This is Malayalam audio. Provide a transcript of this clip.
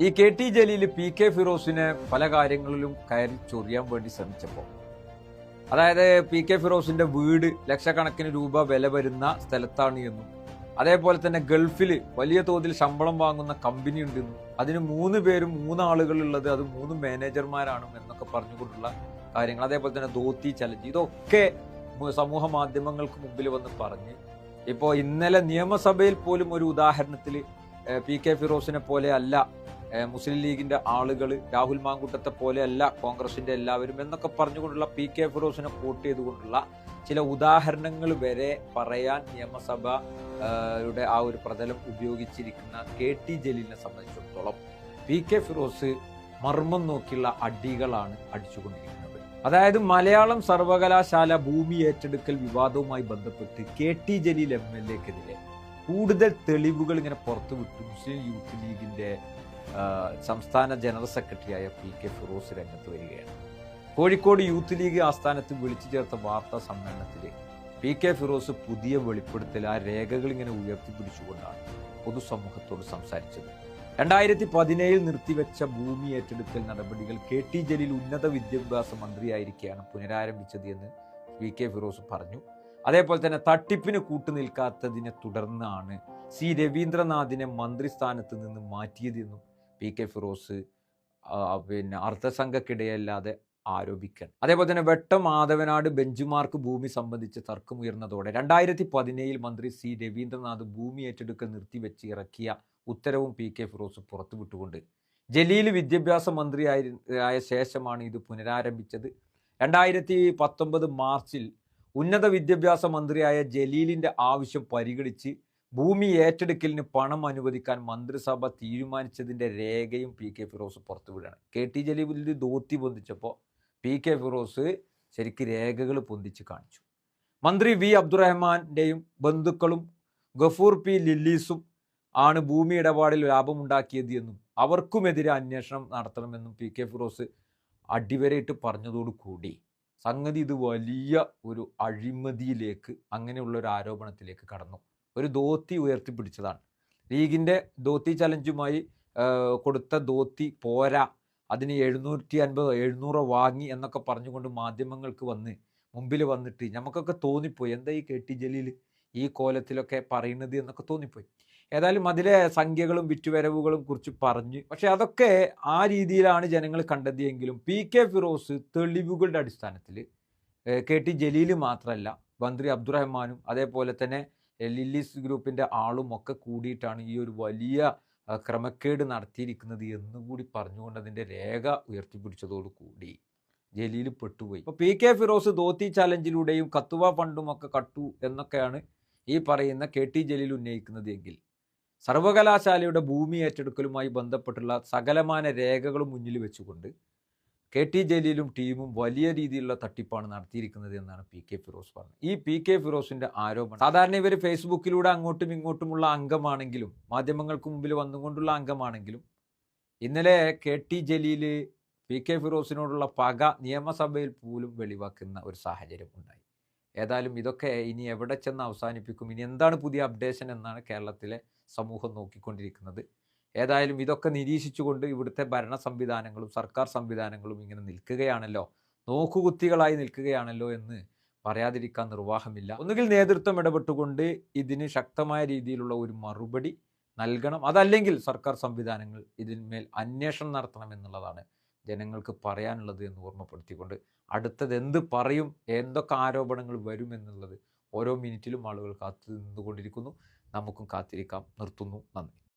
ഈ K T Jaleel P K ഫിറോസിനെ പല കാര്യങ്ങളിലും കയറി ചൊറിയാൻ വേണ്ടി ശ്രമിച്ചപ്പോൾ അതായത് പി കെ ഫിറോസിന്റെ വീട് ലക്ഷക്കണക്കിന് രൂപ വില വരുന്ന സ്ഥലത്താണ് എന്നും അതേപോലെ തന്നെ ഗൾഫിൽ വലിയ തോതിൽ ശമ്പളം വാങ്ങുന്ന കമ്പനി ഉണ്ടെന്നും അതിന് മൂന്ന് പേരും മൂന്നാളുകളുള്ളത് അത് മൂന്ന് മാനേജർമാരാണ് എന്നൊക്കെ പറഞ്ഞുകൊണ്ടുള്ള കാര്യങ്ങൾ അതേപോലെ തന്നെ ധോത്തി ചലഞ്ച് ഇതൊക്കെ സമൂഹ മാധ്യമങ്ങൾക്ക് മുമ്പിൽ വന്ന് പറഞ്ഞ് ഇപ്പോൾ ഇന്നലെ നിയമസഭയിൽ പോലും ഒരു ഉദാഹരണത്തിൽ പി കെ ഫിറോസിനെ പോലെ അല്ല മുസ്ലിം ലീഗിന്റെ ആളുകൾ രാഹുൽ മാങ്കുട്ടത്തെ പോലെയല്ല കോൺഗ്രസിന്റെ എല്ലാവരും എന്നൊക്കെ പറഞ്ഞുകൊണ്ടുള്ള പി കെ ഫിറോസിനെ കോട്ട് ചെയ്തുകൊണ്ടുള്ള ചില ഉദാഹരണങ്ങൾ വരെ പറയാൻ നിയമസഭ യുടെ ആ ഒരു പ്രതലം ഉപയോഗിച്ചിരിക്കുന്ന കെ ടി ജലീലിനെ സംബന്ധിച്ചിടത്തോളം പി കെ ഫിറോസ് മർമ്മം നോക്കിയുള്ള അടികളാണ് അടിച്ചുകൊണ്ടിരിക്കുന്നത്. അതായത് മലയാളം സർവകലാശാല ഭൂമി ഏറ്റെടുക്കൽ വിവാദവുമായി ബന്ധപ്പെട്ട് K T Jaleel M L എക്കെതിരെ കൂടുതൽ തെളിവുകൾ ഇങ്ങനെ പുറത്തുവിട്ടു മുസ്ലിം യൂത്ത് ലീഗിന്റെ സംസ്ഥാന ജനറൽ സെക്രട്ടറിയായ പി കെ ഫിറോസ് രംഗത്ത് വരികയാണ്. കോഴിക്കോട് യൂത്ത് ലീഗ് ആസ്ഥാനത്ത് വിളിച്ചു ചേർത്ത വാർത്താ സമ്മേളനത്തിൽ പി കെ ഫിറോസ് പുതിയ വെളിപ്പെടുത്തൽ ആ രേഖകൾ ഇങ്ങനെ ഉയർത്തിപ്പിടിച്ചുകൊണ്ടാണ് പൊതുസമൂഹത്തോട് സംസാരിച്ചത്. രണ്ടായിരത്തി പതിനേഴിൽ നിർത്തിവെച്ച ഭൂമി ഏറ്റെടുക്കൽ നടപടികൾ കെ ടി ജലീൽ ഉന്നത വിദ്യാഭ്യാസ മന്ത്രിയായിരിക്കെയാണ് പുനരാരംഭിച്ചത് എന്ന് പി കെ ഫിറോസ് പറഞ്ഞു. അതേപോലെ തന്നെ തട്ടിപ്പിന് കൂട്ടുനിൽക്കാത്തതിനെ തുടർന്നാണ് സി രവീന്ദ്രനാഥിനെ മന്ത്രിസ്ഥാനത്ത് നിന്ന് മാറ്റിയതെന്നും പി കെ ഫിറോസ് പിന്നെ അർത്ഥസംഘക്കിടയല്ലാതെ ആരോപിക്കാൻ അതേപോലെ തന്നെ വെട്ടം മാധവനാട് ബെഞ്ചുമാർക്ക് ഭൂമി സംബന്ധിച്ച് തർക്കമുയർന്നതോടെ രണ്ടായിരത്തി പതിനേഴിൽ മന്ത്രി സി രവീന്ദ്രനാഥ് ഭൂമി ഏറ്റെടുക്കൽ നിർത്തിവെച്ച് ഇറക്കിയ ഉത്തരവും പി കെ ഫിറോസ് പുറത്തുവിട്ടുകൊണ്ട് ജലീൽ വിദ്യാഭ്യാസ മന്ത്രിയായി ആയ ശേഷമാണ് ഇത് പുനരാരംഭിച്ചത്. രണ്ടായിരത്തി പത്തൊമ്പത് മാർച്ചിൽ ഉന്നത വിദ്യാഭ്യാസ മന്ത്രിയായ ജലീലിന്റെ ആവശ്യം പരിഗണിച്ച് ഭൂമി ഏറ്റെടുക്കലിന് പണം അനുവദിക്കാൻ മന്ത്രിസഭ തീരുമാനിച്ചതിന്റെ രേഖയും പി കെ ഫിറോസ് പുറത്തുവിടുകയാണ് കെ ടി ജലീലിന്റെ ധോത്തി പൊന്തിച്ചപ്പോൾ പി കെ ഫിറോസ് ശരിക്ക് രേഖകൾ പൊന്തിച്ച് കാണിച്ചു. മന്ത്രി വി അബ്ദുറഹ്മാന്റെയും ബന്ധുക്കളും ഗഫൂർ പി ലില്ലീസും ആണ് ഭൂമി ഇടപാടിൽ ലാഭമുണ്ടാക്കിയത് എന്നും അവർക്കുമെതിരെ അന്വേഷണം നടത്തണമെന്നും പി കെ ഫിറോസ് അടിവരയിട്ട് പറഞ്ഞതോടുകൂടി സംഗതി ഇത് വലിയ ഒരു അഴിമതിയിലേക്ക് അങ്ങനെയുള്ള ഒരു ആരോപണത്തിലേക്ക് കടന്നു. ഒരു ധോത്തി ഉയർത്തിപ്പിടിച്ചതാണ്. ലീഗിന്റെ ധോത്തി ചലഞ്ചുമായി കൊടുത്ത ധോത്തി പോരാ അതിന് എഴുന്നൂറ്റി അൻപത് എഴുന്നൂറ് വാങ്ങി എന്നൊക്കെ പറഞ്ഞുകൊണ്ട് മാധ്യമങ്ങൾക്ക് വന്ന് മുമ്പിൽ വന്നിട്ട് നമുക്കൊക്കെ തോന്നിപ്പോയി. എന്താ ഈ കെ ടി ജലീൽ ഈ കോലത്തിലൊക്കെ പറയുന്നത് എന്നൊക്കെ തോന്നിപ്പോയി. ഏതായാലും അതിലെ സംഖ്യകളും വിറ്റുവരവുകളും കുറിച്ച് പറഞ്ഞ് പക്ഷെ അതൊക്കെ ആ രീതിയിലാണ് ജനങ്ങൾ കണ്ടെത്തിയെങ്കിലും പി കെ ഫിറോസ് തെളിവുകളുടെ അടിസ്ഥാനത്തിൽ കെ ടി ജലീൽ മാത്രമല്ല മന്ത്രി അബ്ദുറഹ്മാനും അതേപോലെ തന്നെ ലില്ലീസ് ഗ്രൂപ്പിന്റെ ആളും ഒക്കെ കൂടിയിട്ടാണ് ഈ ഒരു വലിയ ക്രമക്കേട് നടത്തിയിരിക്കുന്നത് എന്നുകൂടി പറഞ്ഞുകൊണ്ട് അതിന്റെ രേഖ ഉയർത്തിപ്പിടിച്ചതോടുകൂടി ജലീൽ പെട്ടുപോയി. ഇപ്പൊ പി കെ ഫിറോസ് ധോത്തി ചാലഞ്ചിലൂടെയും കത്തുവ ഫണ്ടും ഒക്കെ കട്ടു എന്നൊക്കെയാണ് ഈ പറയുന്ന കെ ടി ജലീൽ ഉന്നയിക്കുന്നത് എങ്കിൽ. സർവകലാശാലയുടെ ഭൂമി ഏറ്റെടുക്കലുമായി ബന്ധപ്പെട്ടുള്ള സകലമാന രേഖകളും മുന്നിൽ വെച്ചുകൊണ്ട് കെ ടി ജലീലും ടീമും വലിയ രീതിയിലുള്ള തട്ടിപ്പാണ് നടത്തിയിരിക്കുന്നത് എന്നാണ് പി കെ ഫിറോസ് പറഞ്ഞത്. ഈ പി കെ ഫിറോസിന്റെ ആരോപണം സാധാരണ ഇവർ ഫേസ്ബുക്കിലൂടെ അങ്ങോട്ടും ഇങ്ങോട്ടുമുള്ള അംഗമാണെങ്കിലും മാധ്യമങ്ങൾക്ക് മുമ്പിൽ വന്നുകൊണ്ടുള്ള അംഗമാണെങ്കിലും ഇന്നലെ K T Jaleel P K ഫിറോസിനോടുള്ള പക നിയമസഭയിൽ പോലും വെളിവാക്കുന്ന ഒരു സാഹചര്യം ഉണ്ടായി. ഏതായാലും ഇതൊക്കെ ഇനി എവിടെ ചെന്ന് അവസാനിപ്പിക്കും? ഇനി എന്താണ് പുതിയ അപ്ഡേഷൻ എന്നാണ് കേരളത്തിലെ സമൂഹം നോക്കിക്കൊണ്ടിരിക്കുന്നത്. ഏതായാലും ഇതൊക്കെ നിരീക്ഷിച്ചുകൊണ്ട് ഇവിടുത്തെ ഭരണ സംവിധാനങ്ങളും സർക്കാർ സംവിധാനങ്ങളും ഇങ്ങനെ നിൽക്കുകയാണല്ലോ. നോക്കുകുത്തികളായി നിൽക്കുകയാണല്ലോ എന്ന് പറയാതിരിക്കാൻ നിർവാഹമില്ല. ഒന്നുകിൽ നേതൃത്വം ഇടപെട്ടുകൊണ്ട് ഇതിന് ശക്തമായ രീതിയിലുള്ള ഒരു മറുപടി നൽകണം. അതല്ലെങ്കിൽ സർക്കാർ സംവിധാനങ്ങൾ ഇതിന്മേൽ അന്വേഷണം നടത്തണം എന്നുള്ളതാണ് ജനങ്ങൾക്ക് പറയാനുള്ളത് എന്ന് ഓർമ്മപ്പെടുത്തിക്കൊണ്ട് അടുത്തത് എന്ത് പറയും എന്തൊക്കെ ആരോപണങ്ങൾ വരും എന്നുള്ളത് ഓരോ മിനിറ്റിലും ആളുകൾ കാത്തു നിന്നുകൊണ്ടിരിക്കുന്നു. നമുക്കും കാത്തിരിക്കാം. നിർത്തുന്നു. നന്ദി.